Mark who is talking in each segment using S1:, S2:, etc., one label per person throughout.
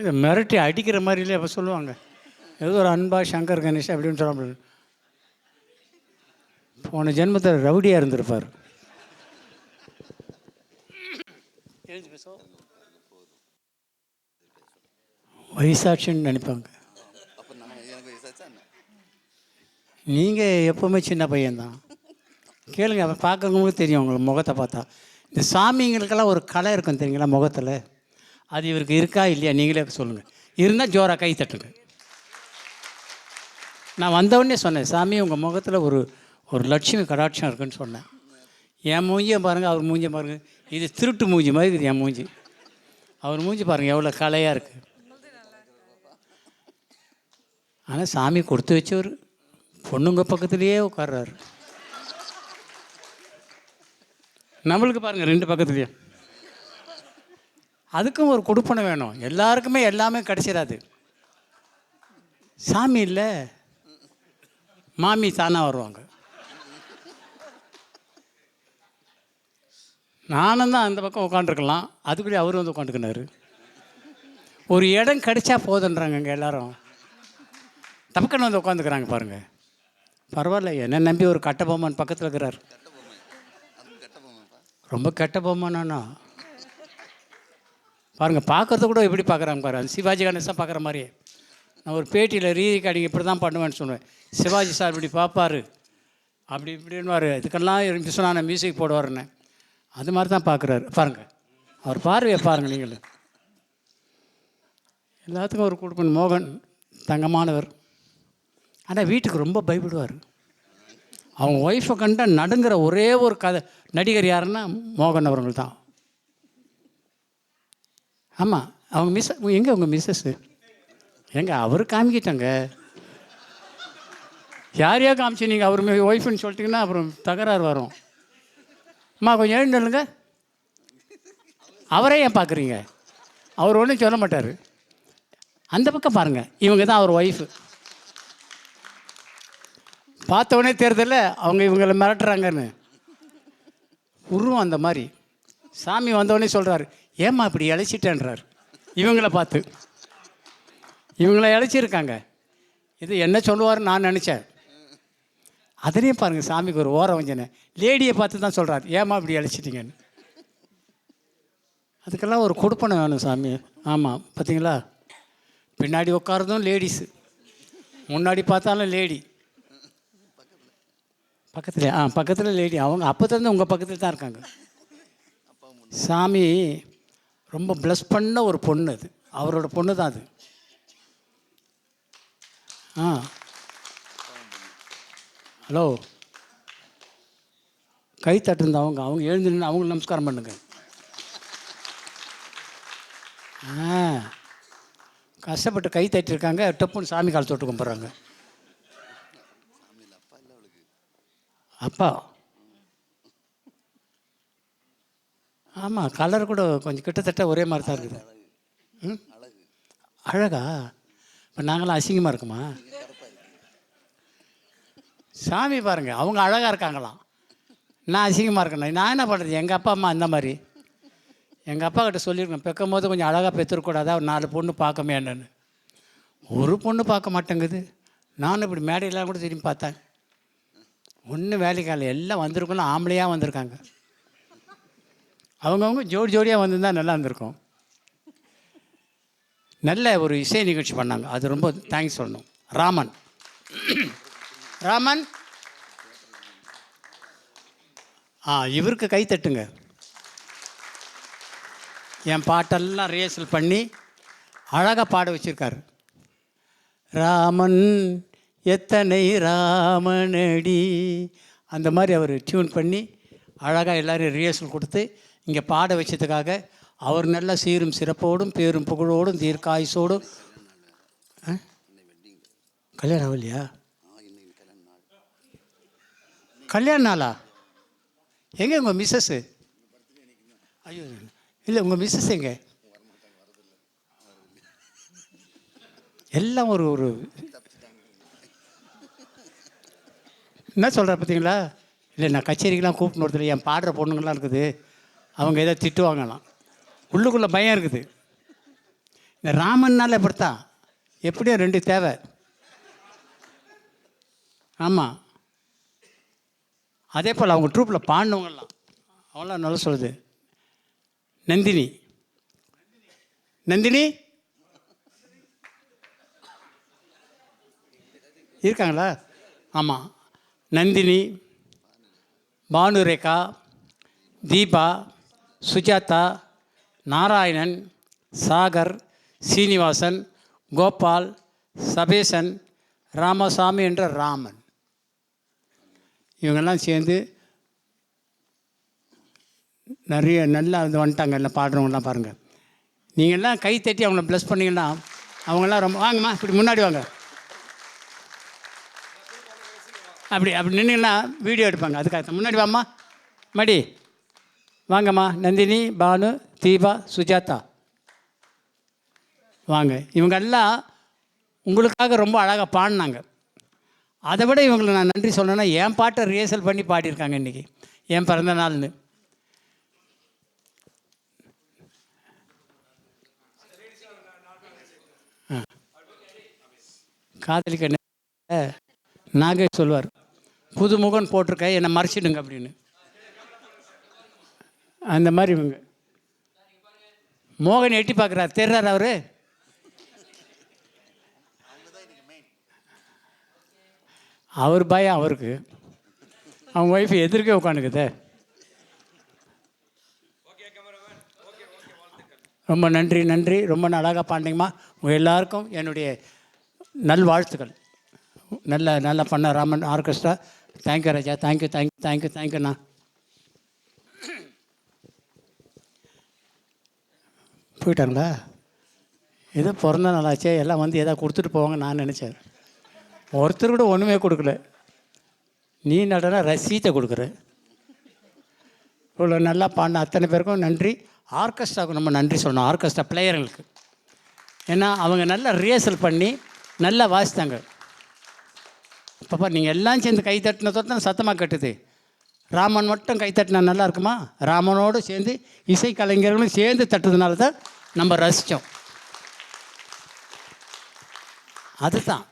S1: இதை மிரட்டி அடிக்கிற மாதிரிலே அப்போ சொல்லுவாங்க. ஏதோ ஒரு அன்பா சங்கர் கணேஷ் அப்படின்னு சொல்ல போன ஜென்மத்தில் ரவுடியாக இருந்திருப்பார். வயசாட்சின்னு நினைப்பாங்க. நீங்கள் எப்போவுமே சின்ன பையன்தான். கேளுங்க அப்போ பார்க்கறவங்களுக்கு தெரியும் உங்களுக்கு முகத்தை பார்த்தா. இந்த சாமிங்களுக்கெல்லாம் ஒரு கலை இருக்கும் தெரியுங்களா முகத்தில்? அது இவருக்கு இருக்கா இல்லையா? நீங்களே சொல்லுங்கள் இருந்தால் ஜோராக கை தட்டுங்க. நான் வந்தவுடனே சொன்னேன் சாமி உங்கள் முகத்தில் ஒரு ஒரு லட்சுமி கடாட்சம் இருக்குன்னு சொன்னேன். என் மூஞ்சியை பாருங்கள் அவர் மூஞ்சியை பாருங்கள் இது திருட்டு மூஞ்சி மாதிரி இருக்குது என் மூஞ்சி. அவர் மூஞ்சி பாருங்கள் எவ்வளோ கலையாக இருக்குது ஆனால் சாமி கொடுத்து வச்சவர் பொண்ணுங்க பக்கத்துலேயே உட்கார்றாரு. நம்மளுக்கு பாருங்கள் ரெண்டு பக்கத்துலேயே அதுக்கும் ஒரு கொடுப்பனை வேணும். எல்லாருக்குமே எல்லாமே கிடைச்சிடாது சாமி இல்லை. மாமி தானாக வருவாங்க. நானும் தான் அந்த பக்கம் உட்காந்துருக்கலாம் அதுக்குள்ளே அவரும் வந்து உட்காந்துக்கினாரு ஒரு இடம் கிடைச்சா போதுன்றாங்க இங்கே எல்லாரும். டபக்குன்னு வந்து உட்காந்துக்கிறாங்க பாருங்கள் பரவாயில்ல என்ன நம்பி ஒரு கட்ட பொம்மன் பக்கத்தில் இருக்கிறார். ரொம்ப கெட்ட பொம்மனாண்ணா பாருங்கள் பார்க்கறது கூட எப்படி பார்க்குறாங்க பாரு. அந்த சிவாஜி கணேசன் பார்க்குற மாதிரியே. நான் ஒரு பேட்டியில் ரீ ரெக்கார்டிங் இப்படி தான் பண்ணுவேன்னு சொல்லுவேன் சிவாஜி சார் இப்படி பார்ப்பாரு. அப்படி இப்படின்வார் இதுக்கெல்லாம் இப்படி மியூசிக் போடுவாருன்னு. அது மாதிரி தான் பார்க்குறாரு. பாருங்கள் அவர் பார்வையை பாருங்கள் நீங்கள். எல்லாத்துக்கும் ஒரு கொடுப்பன். மோகன் தங்கமானவர். ஆனால் வீட்டுக்கு ரொம்ப பயப்படுவார். அவங்க ஒய்ஃபை கண்டா நடுங்கிற ஒரே ஒரு கதை. நடிகர் யாருன்னா மோகன் அவர்கள் தான் ஆமாம் அவங்க மிஸ் எங்கே உங்கள் மிஸ்ஸஸ்ஸு எங்க அவர் காமிக்கிட்டாங்க. யார் யார் காமிச்சு நீங்கள் அவர் ஒய்ஃப்னு சொல்லிட்டீங்கன்னா அப்புறம் தகராறு வரும். அம்மா கொஞ்சம் எழுந்துருங்க அவரே ஏன் பார்க்குறீங்க அவர் ஒன்றும் சொல்ல மாட்டார். அந்த பக்கம் பாருங்கள் இவங்க தான் அவர் ஒய்ஃபு பார்த்தவொடனே தேர்தலில் அவங்க இவங்களை மிரட்டுறாங்கன்னு. உருவம் அந்த மாதிரி. சாமி வந்தவொடனே சொல்கிறாரு ஏம்மா இப்படி இழைச்சிட்டேன்றார்? இவங்கள பார்த்து. இவங்கள இழைச்சிருக்காங்க. இது என்ன சொல்லுவாருன்னு நான் நினச்சேன். அதுலேயும் பாருங்கள் சாமிக்கு ஒரு ஓரம் வஞ்சனை லேடியை பார்த்து தான் சொல்கிறார் ஏம்மா இப்படி அழைச்சிட்டிங்கன்னு அதுக்கெல்லாம் ஒரு கொடுப்பனை வேணும் சாமி. ஆமாம் பார்த்தீங்களா பின்னாடி உட்காரதும் லேடிஸு. முன்னாடி பார்த்தாலும் லேடி. பக்கத்தில் ஆ பக்கத்தில் லேடி. அவங்க அப்போத்துலேருந்து உங்கள் பக்கத்தில் தான் இருக்காங்க. சாமி ரொம்ப ப்ளஸ் பண்ண ஒரு பொண்ணு அது. அவரோட பொண்ணு தான் அது. ஆ. ஹலோ கை தட்டுருந்த அவங்க. அவங்க எழுந்து நின்று அவங்களுக்கு நமஸ்காரம் பண்ணுங்க. ஆ. கஷ்டப்பட்டு கை தட்டிருக்காங்க. டப்புன்னு சாமி கால் தொட்டு கும்பிட்றாங்க
S2: அப்பா இல்லை அவளுக்கு
S1: அப்பா ஆமாம் கலர் கூட கொஞ்சம் கிட்டத்தட்ட ஒரே மாதிரி தான் இருக்குது. ம்?
S2: அழகா?
S1: இப்போ நாங்களாம் அசிங்கமாக இருக்குமா? சாமி பாருங்கள் அவங்க அழகாக இருக்காங்களாம். நான் அசிங்கமாக இருக்கேன். நான் என்ன பண்ணுறது எங்கள் அப்பா அம்மா அந்த மாதிரி. எங்கள் அப்பா கிட்ட சொல்லியிருக்கேன் பெக்கும் போது கொஞ்சம் அழகாக பெற்றுக்கூடாதா ஒரு நாலு பொண்ணு பார்க்கமே என்னன்னு. ஒரு பொண்ணு பார்க்க மாட்டேங்குது. நானும் இப்படி மேடையெல்லாம் கூட திரும்பி பார்த்தேன். ஒன்றும் வேலைக்கால எல்லாம் வந்திருக்கணும். ஆம்பளையாக வந்திருக்காங்க. அவங்கவுங்க ஜோடி ஜோடியாக வந்திருந்தா நல்லா இருந்திருக்கும். நல்ல ஒரு இசை நிகழ்ச்சி பண்ணாங்க. அது ரொம்ப தேங்க்ஸ் சொல்லணும். ராமன். ராமன்? ஆ இவருக்கு கை தட்டுங்க. என் பாட்டெல்லாம் ரிஹர்சல் பண்ணி அழகாக பாட வச்சுருக்காரு. ராமன் எத்தனை ராமனடி? அந்த மாதிரி அவர் டியூன் பண்ணி அழகாக எல்லோரும் ரிஹர்சல் கொடுத்து இங்கே பாட வச்சதுக்காக அவர் நல்ல சீரும் சிறப்போடும் பேரும் புகழோடும் தீர்க்காயுசோடும். கல்யாணம் ஆகலையா?
S2: கல்யாண நாளா?
S1: எங்கே உங்கள் மிஸ்ஸஸ்ஸு ஐயோ இல்லை உங்கள் மிஸ்ஸஸ் எங்கே? எல்லாம் ஒரு ஒரு என்ன சொல்கிற பார்த்தீங்களா இல்லை நான் கச்சேரிக்கெலாம் கூப்பிட்டு ஒருத்தர் என் பாடுற பொண்ணுங்களாம் இருக்குது. அவங்க ஏதோ திட்டுவாங்களாம். உள்ளுக்குள்ளே பயம் இருக்குது. இந்த ராமன்னால இப்படித்தான். எப்படியும் ரெண்டு தேவை. ஆமாம் அதே போல் அவங்க ட்ரூப்பில் பாடினவங்கலாம் அவங்களாம் நல்லா சொல்லுது. நந்தினி. நந்தினி? இருக்காங்களா? ஆமாம் நந்தினி பானுரேகா தீபா சுஜாதா நாராயணன் சாகர் சீனிவாசன் கோபால் சபேசன் ராமசாமி என்ற ராமன். இவங்கெல்லாம் சேர்ந்து நிறைய நல்லா வந்து வந்துட்டாங்க எல்லாம் பாடுறவங்கலாம் பாருங்கள் நீங்கள்லாம் கை தட்டி அவங்கள ப்ளஸ் பண்ணிங்கன்னா அவங்கெல்லாம் ரொம்ப வாங்கம்மா இப்படி முன்னாடி வாங்க. அப்படி அப்படி நின்றுங்கன்னா வீடியோ எடுப்பாங்க. அதுக்காக முன்னாடி வாம்மா. மடி. வாங்கம்மா. நந்தினி பானு தீபா சுஜாதா. வாங்க. இவங்க எல்லாம் உங்களுக்காக ரொம்ப அழகாக பாடினாங்க. அதை விட இவங்களை நான் நன்றி சொல்லணும்னா என் பாட்டை ரிஹர்சல் பண்ணி பாடியிருக்காங்க இன்றைக்கி என் பிறந்த நாள்னு. காதலிக்க நாகேஷ் சொல்வார் புதுமுகன் போட்டிருக்க என்னை மறைச்சிடுங்க அப்படின்னு. அந்த மாதிரி இவங்க. மோகன் எட்டி பார்க்குறார் தெரிறார் அவர்? அவர் பயம் அவருக்கு. அவங்க ஒய்ஃப் எதிர்க்கே உட்காந்துக்குதே. ரொம்ப நன்றி நன்றி. ரொம்ப அழகாக பாண்டிங்கம்மா. உங்கள் எல்லாருக்கும் என்னுடைய நல்வாழ்த்துக்கள். நல்ல நல்லா பண்ண Raman orchestra. Thank you Raja. Thank you thank you thank you தேங்க்யூண்ணா போயிட்டாங்களா ஏதோ பிறந்த நாளாச்சே எல்லாம் வந்து எதாவது கொடுத்துட்டு போவாங்க நான் நினச்சேன். ஒருத்தர் கூட ஒன்றுமே கொடுக்கல. நீ நடனா ரசீத்தை கொடுக்குற? இவ்வளோ நல்லா பாடின அத்தனை பேருக்கும் நன்றி. ஆர்கெஸ்ட்ராவுக்கு நம்ம நன்றி சொல்லணும். ஆர்கெஸ்ட்ரா பிளேயருங்களுக்கு ஏன்னா அவங்க நல்லா ரிஹர்சல் பண்ணி நல்லா வாசித்தாங்க. பாப்பா நீங்கள் எல்லாம் சேர்ந்து கை தட்டினதோட தான் சத்தமாக கட்டுது. ராமன் மட்டும் கை தட்டினா நல்லா இருக்குமா? ராமனோடு சேர்ந்து இசை கலைஞர்களும் சேர்ந்து தட்டுறதுனால தான் நம்ம ரசித்தோம் அதுதான்.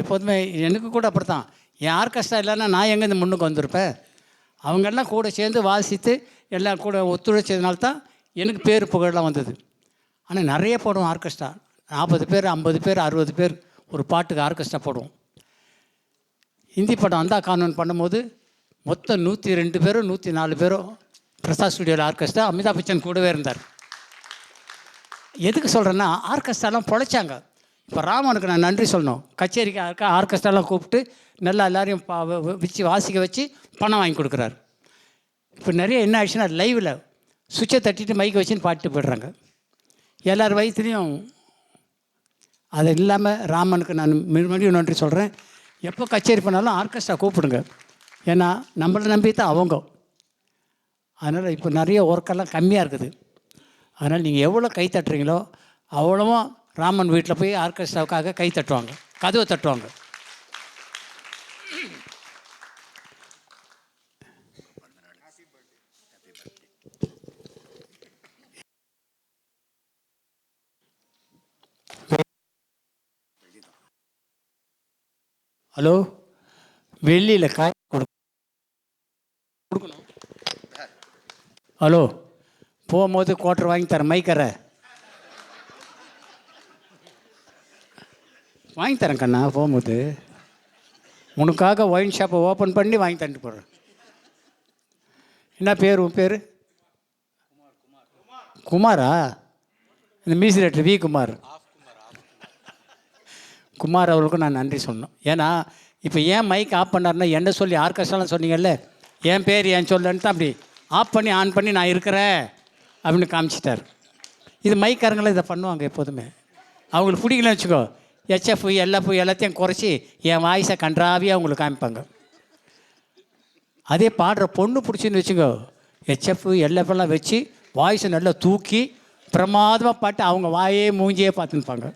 S1: எப்போதுமே எனக்கு கூட அப்படி தான் என் ஆர்கெஸ்ட்ரா இல்லைன்னா நான் எங்கேருந்து முன்னுக்கு வந்திருப்பேன்? அவங்கெல்லாம் கூட சேர்ந்து வாசித்து எல்லாம் கூட ஒத்துழைச்சதுனால தான் எனக்கு பேர் புகழெலாம் வந்தது. ஆனால் நிறைய போடுவோம் ஆர்கெஸ்ட்ரா. நாற்பது பேர் ஐம்பது பேர் அறுபது பேர் ஒரு பாட்டுக்கு ஆர்கெஸ்ட்ரா போடுவோம். ஹிந்தி படம் அந்தா கானூன் பண்ணும்போது மொத்தம் நூற்றி ரெண்டு பேரும் நூற்றி நாலு பேரும் பிரசாத் ஸ்டுடியோவில் ஆர்கெஸ்ட்ரா அமிதாப் பச்சன் கூடவே இருந்தார். எதுக்கு சொல்கிறேன்னா ஆர்கெஸ்ட்ராலாம் பொழைச்சாங்க. இப்போ ராமனுக்கு நான் நன்றி சொல்லணும். கச்சேரிக்கு ஆர்க்க ஆர்கெஸ்ட்ராலாம் கூப்பிட்டு நல்லா எல்லாரையும் பா வ- வச்சு வாசிக்க வச்சு பணம் வாங்கி கொடுக்குறாரு. இப்போ நிறைய என்ன ஆயிடுச்சுன்னா லைவில் சுவிட்சை தட்டிட்டு மைக்கை வச்சுன்னு பாட்டு போயிடுறாங்க. எல்லார் வயசுலேயும் அது இல்லாமல் ராமனுக்கு நான் மறுபடியும் நன்றி சொல்கிறேன் எப்போ கச்சேரி பண்ணாலும் ஆர்கெஸ்ட்ரா கூப்பிடுங்க. ஏன்னா நம்மளை நம்பி தான் அவங்க. அதனால் இப்போ நிறைய ஒர்க்கெல்லாம் கம்மியாக இருக்குது. அதனால் நீங்கள் எவ்வளோ கை தட்டுறீங்களோ அவ்வளவும் ராமன் வீட்டில் போய் ஆர்கெஸ்ட்ராவுக்காக கை தட்டுவாங்க. கதவை தட்டுவாங்க. ஹலோ? வெள்ளியில் காய் கொடு கொடுக்கணும் ஹலோ? போகும்போது குவார்டர் வாங்கி தரேன் மைக்கரை வாங்கி தரேன் கண்ணா போகும்போது. உனக்காக ஒயின் ஷாப்பை ஓப்பன் பண்ணி வாங்கி தந்துட்டு போடுறேன் என்ன பேர் உன் பேர்? குமாரா? இந்த மியூசிக் வி குமார். குமார் அவர்களுக்கும் நான் நன்றி சொல்லணும். ஏன்னா இப்போ ஏன் மைக் ஆஃப் பண்ணாருன்னா என்ன சொல்லி ஆர்கெஸ்ட்ராலாம் சொன்னீங்கல்ல என் பேர் ஏன் சொல்லுன்னு தான் அப்படி ஆஃப் பண்ணி ஆன் பண்ணி நான் இருக்கிறேன் அப்படின்னு காமிச்சிட்டார். இது மைக்காரங்களும் இதை பண்ணுவாங்க எப்போதுமே. அவங்களுக்கு பிடிக்கலன்னு வச்சுக்கோ ஹெச்எஃப் எல்எஃப் எல்லாத்தையும் குறைச்சி என் வாய்ஸை கன்றாவியாக அவங்களுக்கு காமிப்பாங்க. அதே பாடுற பொண்ணு பிடிச்சின்னு வச்சுக்கோ ஹெச்எஃப் எல்எஃப் எல்லாம் வச்சு வாய்ஸை நல்லா தூக்கி பிரமாதமாக பாட்டு அவங்க வாயே மூஞ்சியே பார்த்துன்னுப்பாங்க.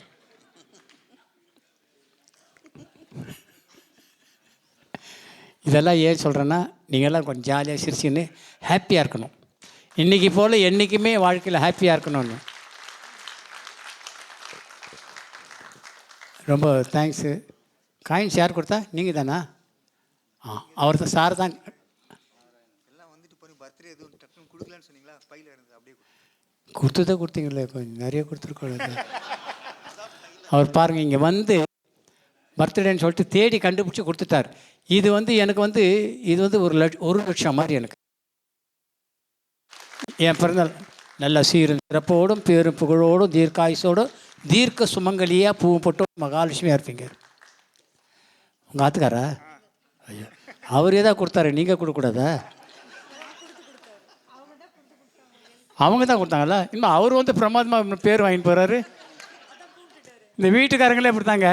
S1: இதெல்லாம் ஏன் சொல்கிறேன்னா நீங்கள்லாம் கொஞ்சம் ஜாலியாக சிரிச்சுன்னு ஹாப்பியாக இருக்கணும். இன்றைக்கி போல் என்றைக்குமே வாழ்க்கையில் ஹாப்பியாக இருக்கணும்னு. ரொம்ப தேங்க்ஸு காயின்ஸ் யார் கொடுத்தா? நீங்கள் தானா ஆ அவர் தான் சார் தான்.
S3: எல்லாம் வந்துட்டு போய் பர்த்டே எதுவும் டக்குன்னு கொடுக்கலன்னு சொன்னீங்களா? பையில இருந்து அப்படியே கொடுத்தேன்.
S1: கொடுத்ததே கொடுத்தீங்களே கொஞ்சம் நிறைய கொடுத்துருக்கோம். அவர் பாருங்கள் இங்கே வந்து பர்த்டேன்னு சொல்லிட்டு தேடி கண்டுபிடிச்சி கொடுத்துட்டார். இது வந்து எனக்கு வந்து இது வந்து ஒரு லட்ச ஒரு லட்சம் மாதிரி எனக்கு. என் பிறந்த நல்ல சீரும் சிறப்போடும் பேரும் புகழோடும் தீர்க்காயுசோடும் தீர்க்க சுமங்கலியாக பூவும் போட்டோம். மகாலட்சுமியாக இருப்பீங்க உங்கள் ஆத்துக்காரா ஐயோ அவரே தான் கொடுத்தாரு. நீங்கள் கொடுக்கக்கூடாதா? அவங்க தான் கொடுத்தாங்களா? இன்னும் அவர் வந்து பிரமாதமாக பேர் வாங்கிட்டு போகிறாரு இந்த வீட்டுக்காரங்களே இப்படி தாங்க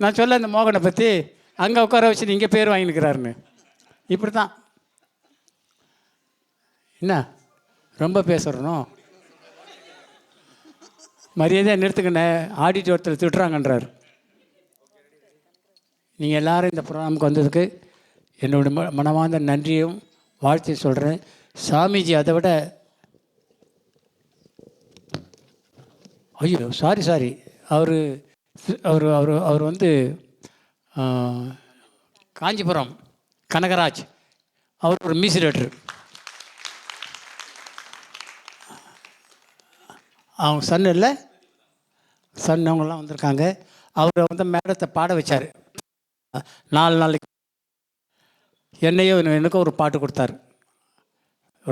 S1: நான் சொல்ல இந்த மோகனை பற்றி அங்கே உட்கார வச்சு இங்கே பேர் வாங்கினுக்கிறாருன்னு. இப்படி தான் என்ன? ரொம்ப பேசுகிறனும் மரியாதையாக நிறுத்துக்கண்ணே ஆடிட்டு ஒருத்தர் திட்டுறாங்கன்றார். நீங்கள் எல்லாரும் இந்த ப்ரோக்ராமுக்கு வந்ததுக்கு என்னோட ம மனமார்ந்த நன்றியும் வாழ்த்தையும் சொல்கிறேன் சாமிஜி அதை விட ஐயோ சாரி சாரி அவர் அவர் அவர் அவர் வந்து காஞ்சிபுரம் கனகராஜ் அவர் ஒரு மியூசிலேட்டர் அவங்க சன் இல்லை சன் அவங்கெல்லாம் வந்திருக்காங்க. அவர் வந்து மேடத்தை பாட வச்சார். நாலு நாளைக்கு என்னையும் எனக்கும் ஒரு பாட்டு கொடுத்தார்.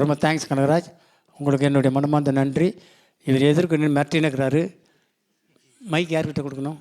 S1: ரொம்ப தேங்க்ஸ் கனகராஜ். உங்களுக்கு என்னுடைய மனமார்ந்த நன்றி. இவர் எதிர்க்கு நின்று மிரட்டினுக்கிறாரு. மைக் யார்கிட்ட கொடுக்கணும்?